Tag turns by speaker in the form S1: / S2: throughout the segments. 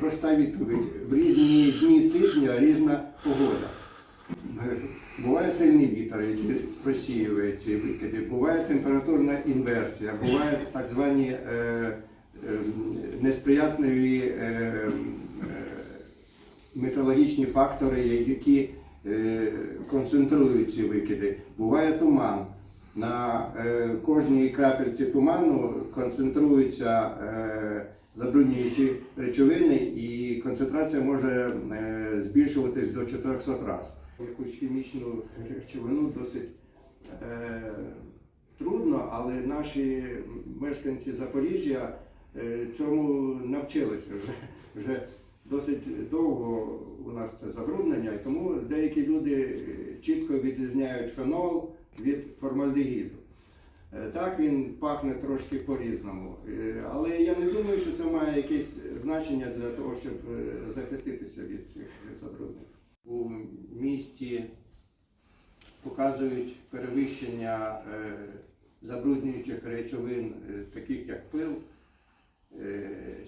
S1: проста відповідь. В різні дні тижня різна погода. Буває сильний вітер, який розсіює ці викиди, буває температурна інверсія, бувають так звані е, е, несприятливі е, е, метеорологічні фактори, які е, концентрують ці викиди. Буває туман. На е, кожній крапельці туману концентруються е, забруднюючі речовини, і концентрація може е, збільшуватись до 400 разів. Якусь хімічну речовину досить е, трудно, але наші мешканці Запоріжжя е, цьому навчилися вже, вже досить довго у нас це забруднення, і тому деякі люди чітко відрізняють фенол від формальдегіду. Е, Так, він пахне трошки по-різному. Е, Але якесь значення для того, щоб е, захиститися від цих забруднень. У місті показують перевищення е, забруднюючих речовин, е, таких як пил,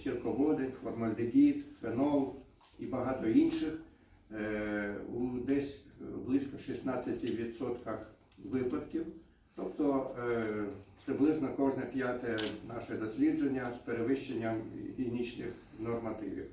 S1: сірководень, формальдегід, фенол і багато інших. У десь близько 16% випадків. Тобто приблизно кожне п'яте наше дослідження з перевищенням гігієнічних нормативів.